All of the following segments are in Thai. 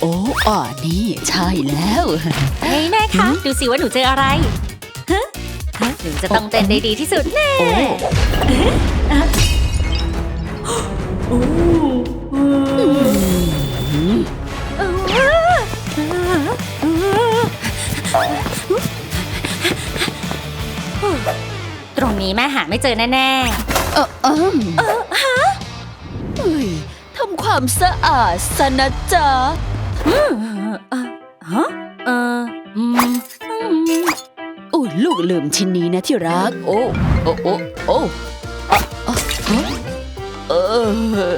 โอ้อ่านี่ ใช่แล้ว เฮ้ยแม่คะ ดูสิว่าหนูเจออะไรฮะฮะหนูจะต้องเต้นได้ดีที่สุดแน่โอ้ตรงนี้แม่หาไม่เจอแน่เออเอมเออฮะเฮ้ยทำ ความสะอาดสนะจ๊ะๆเออเออฮะเอออืมอืมโอ้ยลูกลืมชิ้นนี้นะที่รัก โอ้ โอ้ โอ้โอ้อะอะฮะเออ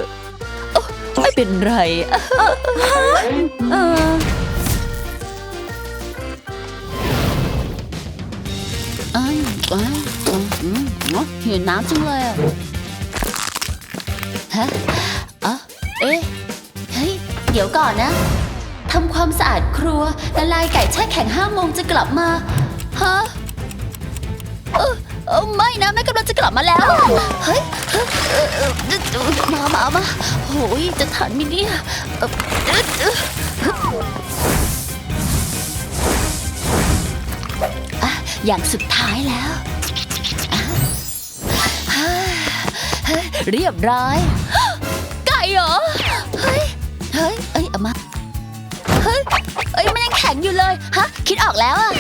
เอ้อไม่เป็นไรอะเอออ้าวอ้าวอืมอืมอ๋อหิวน้ำจังเลยอะฮะอะ เอ๊ะ เฮ้ย เดี๋ยวก่อนนะ ทำความสะอาดครัวละลายไก่แช่แข็งห้าโมงจะกลับมา ฮะเออเออไม่นะแม่กำลังจะกลับมาแล้ว เฮ้ยเฮ้ยเออเออเออมามามาโอ้ยจะทันไหมิเนี่ยเออเออเอออะอย่างสุดท้ายแล้วอะเรียบร้อย ไก่เหรอ เฮ้ย เอ้ยเอามา เฮ้ย เอ้ย มันยังแข็งอยู่เลย ฮะ คิดออกแล้วอะ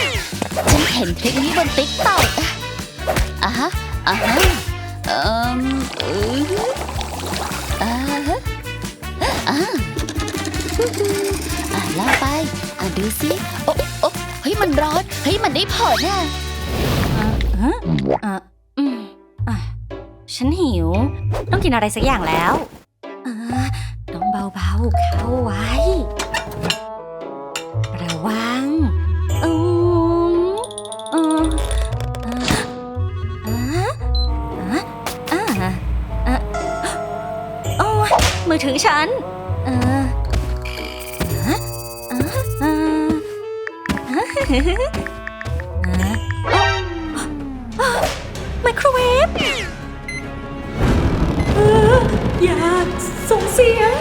ฉันเห็นคลิปนี้บนติ๊กต็อกอะฮะอะฮะเอ่มเอออ่าฮะอ่าอะลองไป อะดูสิโอ้โอ้เฮ้ย มันร้อน เฮ้ย มันได้ผลน่ะฮะเอออืมอะฉันหิว ต้องกินอะไรสักอย่างแล้วเออต้อง เบาๆ เข้าไว้ ระวังอืมเออเอออะอะอะอะโอ้ยมือถือฉันเอออะอะอะอะอะไมโครเวฟอออย่าส่งเสียง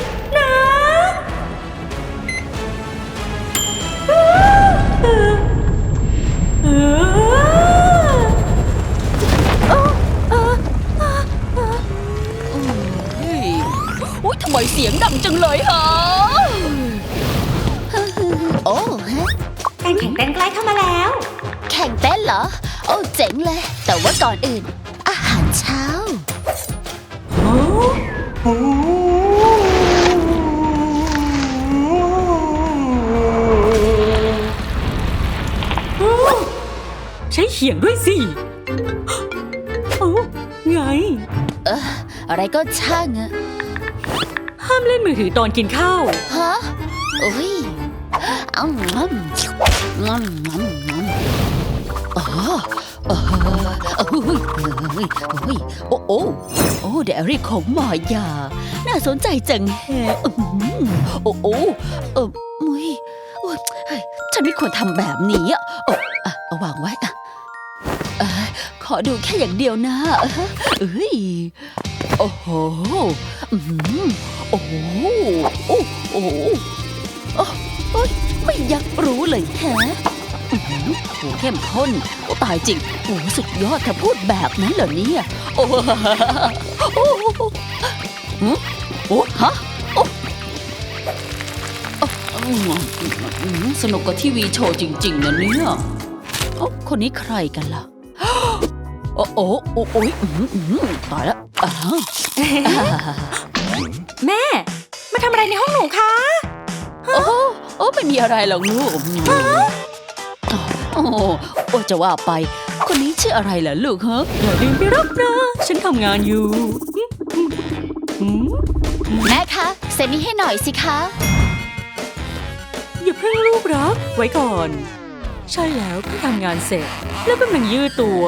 จังเลยฮะโอ้ฮะการแข่งเต้นใกล้เข้ามาแล้ว แข่งเต้นเหรอ โอ้เจ๋งเลย แต่ว่าก่อนอื่น อาหารเช้า ใช้เขียงด้วยสิโอ้ไงเอออะไรก็ช่างอะ ห้ามเล่นมือถือตอนกินข้าว ฮะอุ้ยเอางอมงอมงอมงออ๋อเออโอ้ยเฮ้ยเฮ้ยโอ้โอ้โอ้เดรี่ของหมอยา น่าสนใจจังแฮะอื้อหือโอ้โอ้เออมุยโอ้ยเฮ้ยฉันไม่ควรทำแบบนี้อะโอ้อะเอาวางไว้อะเอ้ยขอดูแค่อย่างเดียวนะเอ้ยโอ้โห อือหือ โอ้โหโอ้โอ้โอ้ยไม่อยักรู้เลยแฮะอื้อหือโอ้เข้มข้นโอ้ตายจริงโอ้สุดยอดเธอพูดแบบนั้นเหรอเนี่ยโอ้โอ้หึโอ้ฮะโอ้สนุกกว่าทีวีโชว์จริง ๆนะเนี่ยโอ้คนนี้ใครกันล่ะโอ้โอ้โอ้ยตายแล้ว แม่ มาทำอะไรในห้องหนูคะ โอ้โอ้ไม่มีอะไรหรอกลูกโอ้โอ้จะว่าไป คนนี้ชื่ออะไรล่ะลูกฮะอย่าลืมไปรับนะ ฉันทำงานอยู่อืมแม่คะเซ็นนี้ให้หน่อยสิคะ อย่าเพิ่งรูปรัก ไว้ก่อน ใช่แล้วเพิ่งทำงานเสร็จ แล้วกำลังยืดตัว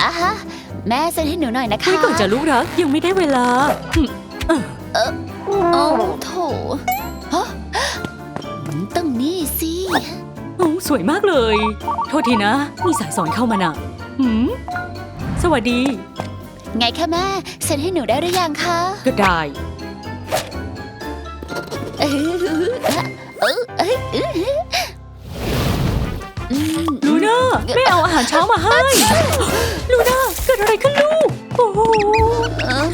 อะฮะแม่เซ็นให้หนูหน่อยนะคะไว้ก่อนจะลูกรักยังไม่ได้เวลา อืมโอ้โถฮะต้องนี่สิโอ้สวยมากเลย โทษทีนะ มีสายสอนเข้ามาน่ะหืมสวัสดี ไงคะแม่เซ็นให้หนูได้หรือยังคะก็ได้เออเออเออเอออืมลูน่าแม่เอาอาหารเช้ามาให้ ลูน่าเกิดอะไรขึ้นลูก โอ้โหเออ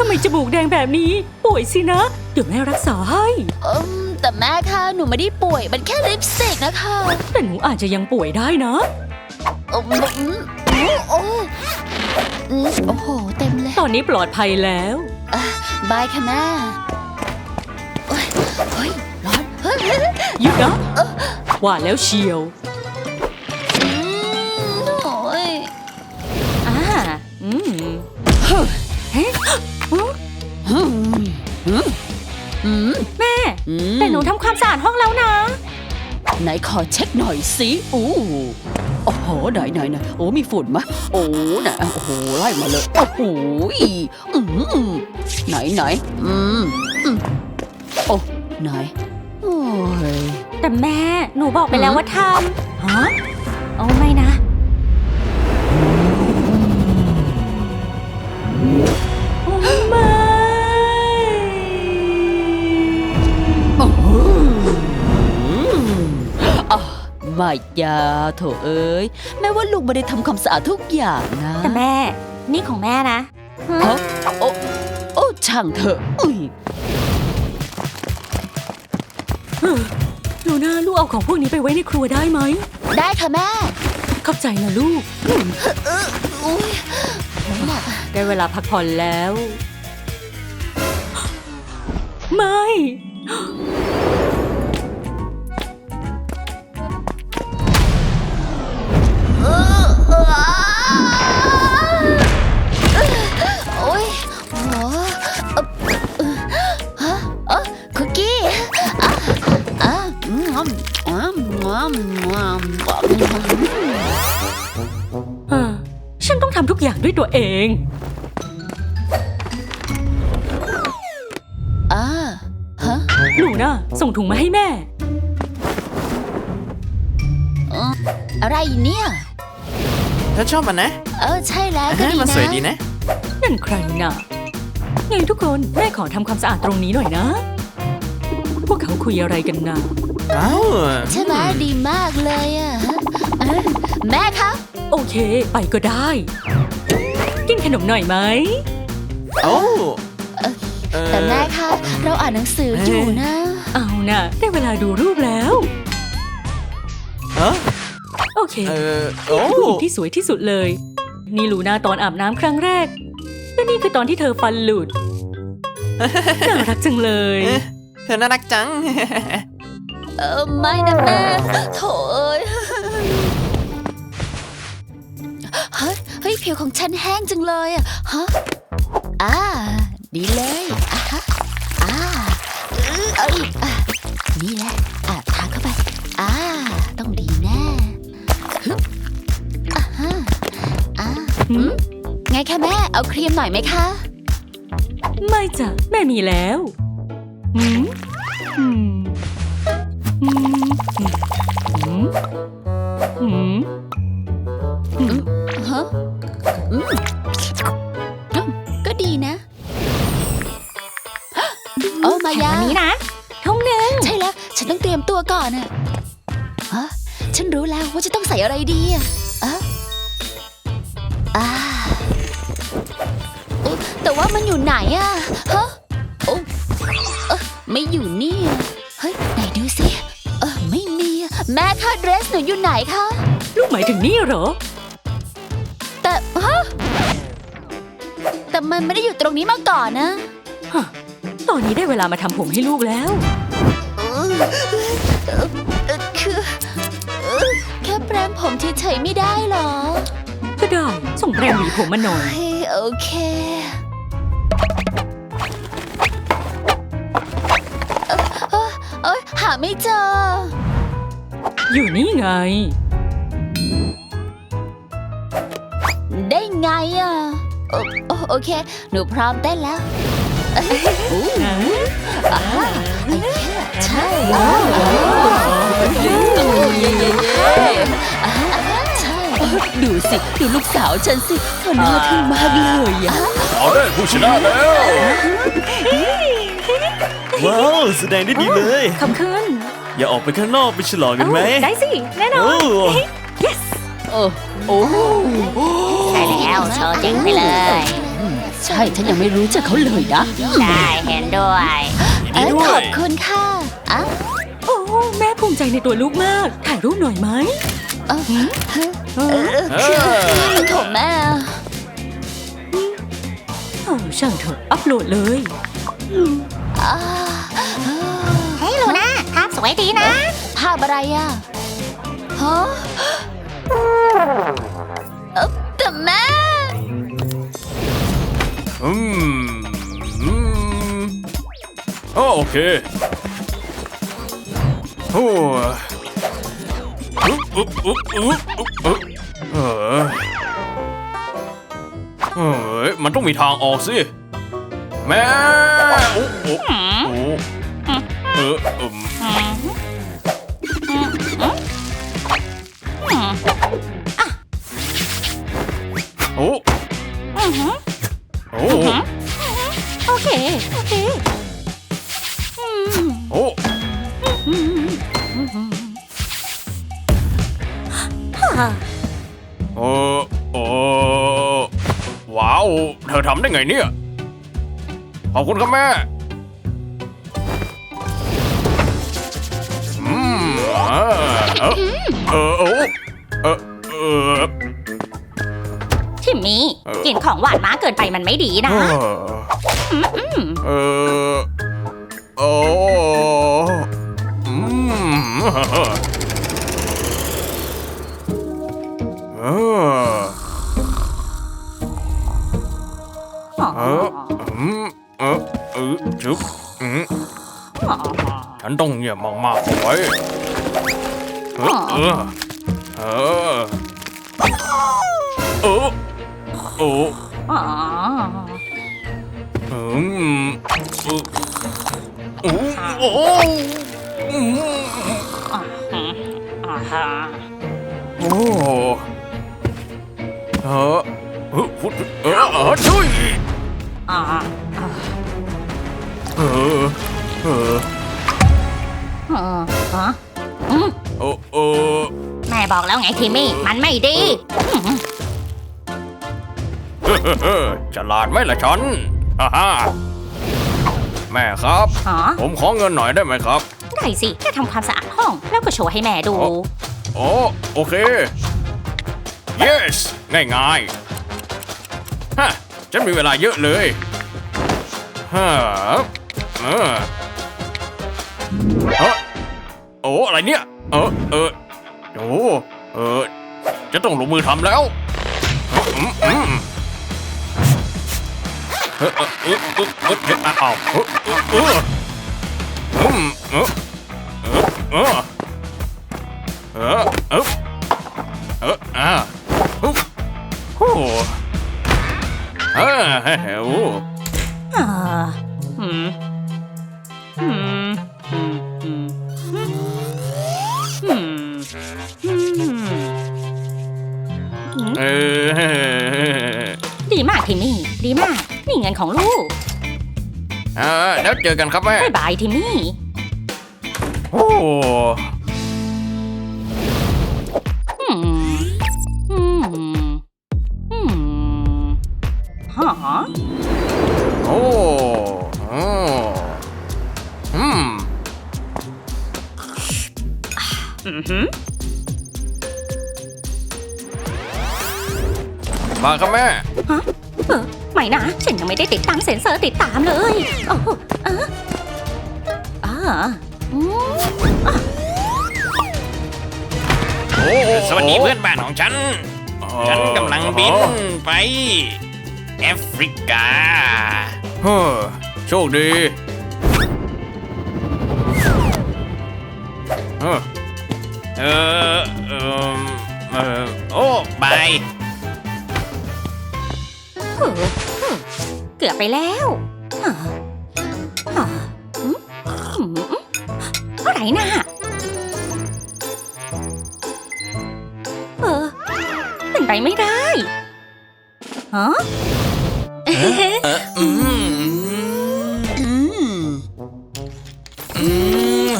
ทำไมจมูกแดงแบบนี้ ป่วยสินะ เดี๋ยวแม่รักษาให้เอิ่มแต่แม่คะหนูไม่ได้ป่วย มันแค่ลิปสติกนะคะแต่หนูอาจจะยังป่วยได้นะเอิ่มอืมโอ้อืมโอ้โห เต็มเลย ตอนนี้ปลอดภัยแล้ว บายค่ะแม่โอ้ยเฮ้ยร้อนเฮ้ยเฮ้ยหยุดนะว่าแล้วเชียว ความสะอาดห้องแล้วนะ ไหนขอเช็คหน่อยสิอู้โอ้โหไหนไหนไหนโอ้มีฝุ่นมะโอ้ไหนโอ้โหไล่มาเลยโอ้โหอืมไหนไหนอืมอืมโอ้ไหนโอ้ยแต่แม่หนูบอกไปแล้วว่าทำฮะโอ้ไม่นะ ไม่ยาโถเอ้ยแม้ว่าลูกไม่ได้ทำความสะอาดทุกอย่างนะแต่แม่ นี่ของแม่นะฮะฮะโอ้โอ้ช่างเถอะอุ้ยลูน่าลูกเอาของพวกนี้ไปไว้ในครัวได้ไหม ได้ค่ะแม่ เข้าใจนะลูกอุ้ยน้ำหนักได้เวลาพักผ่อนแล้ว ไม่ โอ้ยโอ้เอ่อเอ่อฮะเออคุกกี้ฉันต้องทำทุกอย่างด้วยตัวเองอาฮะลูน่าส่งถุงมาให้แม่ อะไรเนี่ย เธอชอบมันนะเออใช่แล้วก็อ่าดีมันนะสวยดีนะ นั่นใครน่ะไงทุกคนแม่ขอทำความสะอาดตรงนี้หน่อยนะ พวกเขาคุยอะไรกันนะอ้าวใช่ไหมดีมากเลยอะเออแม่คะโอเค ไปก็ได้ กินขนมหน่อยไหมโอ้เออแต่แม่คะเราอ่านหนังสืออยู่นะ เอาน่ะได้เวลาดูรูปแล้วเออโอ เคเออโอ้ผู้หญิงที่สวยที่สุดเลย นี่ลูน่าตอนอาบน้ำครั้งแรก และนี่คือตอนที่เธอฟันหลุด น่ารักจังเลยเอ๊ะเธอน่ารักจัง เออไม่นะแม่โถเอ้ยเฮ้ยเฮ้ยผิวของฉันแห้งจังเลยอะฮะอ่าดีเลยอะฮะอ่าเอ้ยเอ้ยอะนี่แหละอะทาเข้าไปอ่า ไงคะแม่ เอาครีมหน่อยไหมคะ ไม่จ้ะแม่มีแล้วหืมหืมหืมหืมหืมหืมฮะอืมอืมก็ดีนะโอ้มายาอันนี้นะทงหนึ่งใช่แล้ว ฉันต้องเตรียมตัวก่อนอะฮะฉันรู้แล้วว่าจะต้องใส่อะไรดีอะ อะอ่าอุ๊ยแต่ว่ามันอยู่ไหนอะฮะโอ้เอ้อไม่อยู่นี่อะเฮ้ยไหนดูสิเออไม่มีอะแม่คะเดรสหนูอยู่ไหนคะลูกหมายถึงนี่เหรอ แต่ฮะแต่มันไม่ได้อยู่ตรงนี้มาก่อนนะฮะตอนนี้ได้เวลามาทำผมให้ลูกแล้วเออเอ่อเอ่อคือเอ่อแค่แปรงผมเฉยๆไม่ได้เหรอ ก็ได้ ส่งแปรงหวีผมมาหน่อยเฮ้ยโอเคเอ่อเอ่อเอ้ยหาไม่เจอ อยู่นี่ไง ได้ไงอะโอโอโอเค หนูพร้อมเต้นแล้วเอ้ยอู้นะอ่าไอ้แค่ใช่แล้วเย้เย้เย้เย้ อ่าใช่ ดูสิดูลูกสาวฉันสิเธอน่าทึ่งมากเลยอะเอาได้ผู้ชนะแล้วว้าวแสดงได้ดีเลย ขอบคุณ อย่าออกไปข้างนอกไปฉลองกันไหมโอ้ได้สิ แน่นอโอ้น yes โอ้โอ้ใช่แล้วโชว์จริงไปเลย ใช่ฉันยังไม่รู้จักเขาเลยนะ ได้เห็นด้วยเอ้ยขอบคุณค่ะอะโอ้แม่ภูมิใจในตัวลูกมาก ถ่ายรูปหน่อยไหม เออเออเออโถแม่โอ้ช่างเถอะอัพโหลดเลย เฮ้ยลูน่าภาพสวยดีนะ ภาพอะไรอะฮะเอ่อแต่แม่ อืมอืมอ๋อโอเคโอ้ อุ๊บอุ๊บอุ๊บอุ๊บอุ๊บเออเฮ้ยมันต้องมีทางออกสิแม่อุ๊บอุ๊บอุ๊บเอออืม เออเออว้าว เธอทำได้ไงเนี่ย ขอบคุณครับแม่ อืมเออเออเออเออเออทิมมี่เออกินของหวานมากเกินไปมันไม่ดีนะเออโอ้อืม เอออืมเออเออจุ๊บอืมฉันต้องเงียบมากๆไว้เออเออเออเอออออ๋ออืมโอ้โอ้อืมอ่าฮะโอ้เอแม่บอกแล้วไงทิมมี่ มันไม่ดีเออฉลาดไหมล่ะฉันอ่าฮะแม่ครับ ฮะผมขอเงินหน่อยได้ไหมครับ ได้สิแค่ทำความสะอาดห้อง แล้วก็โชว์ให้แม่ดู โอ้ โอเค yes ง่ายๆ ฉันมีเวลาเยอะเลยฮะเออเออโอ้อะไรเนี่ย เออเออโอ้เออจะต้องลงมือทำแล้วอืมอืมเออเออเออเออเออเอออ้าวเออเออเอออืมเออเออเออเออเออ เอออ่าฮึบโอ้เออดีมากทิมมี่ ดีมาก นี่เงินของลูกเออแล้วเจอกันครับแม่บายบายทิมมี่ โอ้ มาครับแม่ เออไม่นะ ฉันยังไม่ได้ติดตั้งเซ็นเซอร์ติดตามเลยโอ้โหเอออ่าอืมโอ้สวัสดีเพื่อนบ้านของฉัน ฉันกำลังบินไปแอฟริกา เฮ้อโชคดีเออเออเออเออโอ้บาย เกือบไปแล้วอะไรนะเออเป็นไปไม่ได้ฮะอื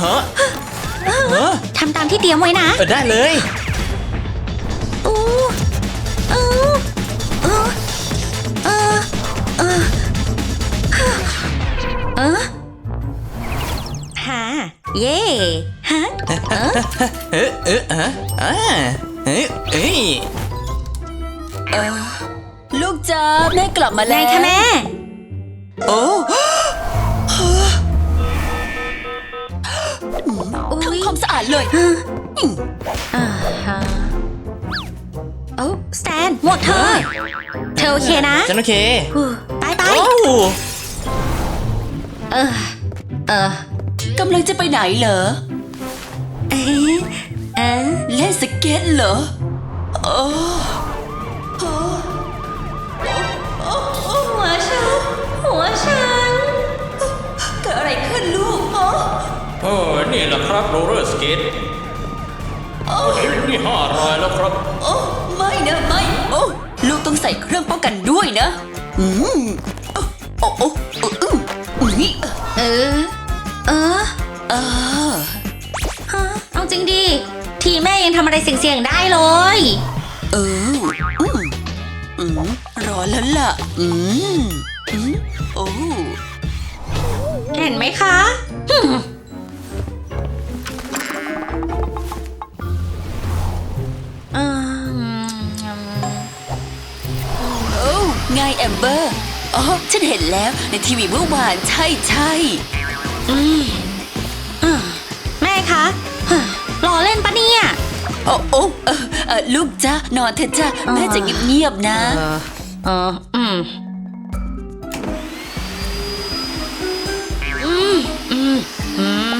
ฮะทำตามที่เตรียมไว้นะ ได้เลย เย่ฮะเออเออเอออ่าเอ้ยเอ้ลูกจ้าแม่กลับมาแล้วไงคะแม่ โอ้ทำความสะอาดเลยอ่าฮะโอ้สแตนหมวกเธอ เธอโอเคนะ ฉันโอเคอู้ไปไปโอ้เออ เออ กำลังจะไปไหนเหรอ เอ๊ะเอ๊ะเล่นสเก็ตเหรอโอ้หัวฉัน หัวฉัน เกิดอะไรขึ้นลูกอ๋อโอ้นี่แหละครับโรลเลอร์สเกตเห็นนี่ห้ารอยแล้วครับ โอ้ไม่นะไม่โอ้ลูกต้องใส่เครื่องป้องกันด้วยนะ อืมโอ้โอ้โอ้โอ้อืมอืมนี่เออ เออ เออฮะเอาจริงดิ ทีแม่ยังทำอะไรเสี่ยงๆได้เลย เอออืมอืมรอแล้วล่ะ อืมอืมโอ้เห็นไหมคะหึ่มอืมโอ้ไงแอมเบอร์ อ๋อ ฉันเห็นแล้วในทีวีเมื่อวานใช่ใช่ อืมอ่าแม่คะฮะรอเล่นปะเนี่ย โอ้โอ้เออเออลูกจ้านอนเถอะจ้าแม่จะเงียบๆนะ เออเอออืม อืม อืม อืม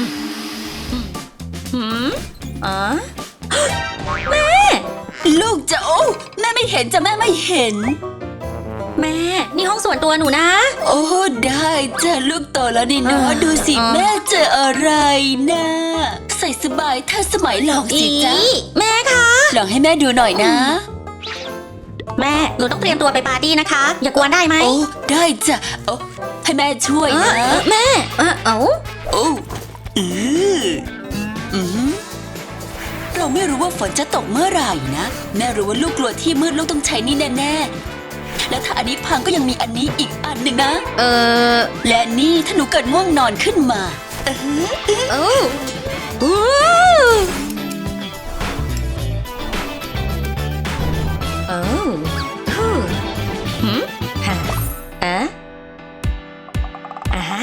อืมอ๋อแม่ ลูกจะโอ้แม่ไม่เห็นจะแม่ไม่เห็น แม่ นี่ห้องส่วนตัวหนูนะ โอ้ได้จ้ะลูกโตแล้วนี่เนาะอ่าดูสิอ่าแม่เจออะไรนะ ใส่สบายถ้าสมัยลองอีสิจ้าแม่คะลองให้แม่ดูหน่อยนะ แม่ หนูต้องเตรียมตัวไปปาร์ตี้นะคะ อย่ากวนได้ไหมโอ้ได้จ้ะโอ้ให้แม่ช่วยเอนะอเออแม่เออเอาโอ้อืออือเราไม่รู้ว่าฝนจะตกเมื่อไหร่นะ แม่รู้ว่าลูกกลัวที่มืดลูกต้องใช้นี่แน่ๆ แล้วถ้าอันนี้พังก็ยังมีอันนี้อีกอันหนึ่งนะ เออ และนี่ถ้าหนูเกิดง่วงนอนขึ้นมาโอ้อู้โอ้ฮู้หืมฮะอะอะฮะ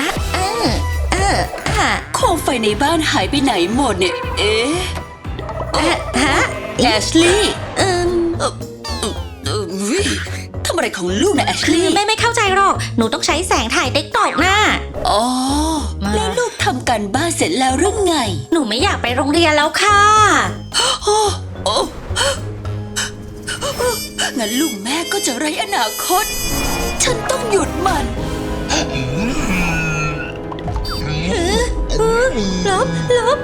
อะเออเอออะโคมไฟในบ้านหายไปไหนหมดเนี่ย เอ๊ะอะฮะแอชลี่เอืมเอ่อเอ่อเอ่อวิทำอะไรของลูกนะแอชคือลี่แม่ไม่เข้าใจหรอก หนูต้องใช้แสงถ่ายติ๊กตอกนะอ๋อมา แล้วลูกทำการบ้านเสร็จแล้วหรือไง หนูไม่อยากไปโรงเรียนแล้วค่ะ โอ้โอ้งั้นลูกแม่ก็จะไร้อนาคต ฉันต้องหยุดมัน ลบลบ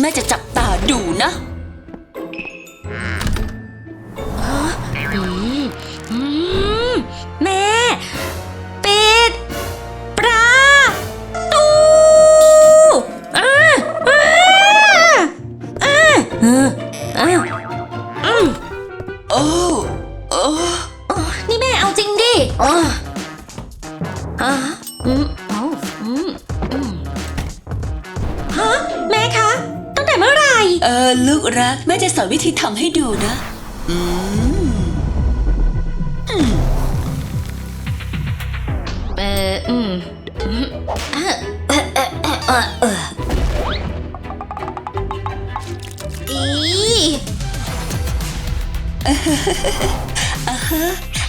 แม่จะจับตาดูนะ แม่ เ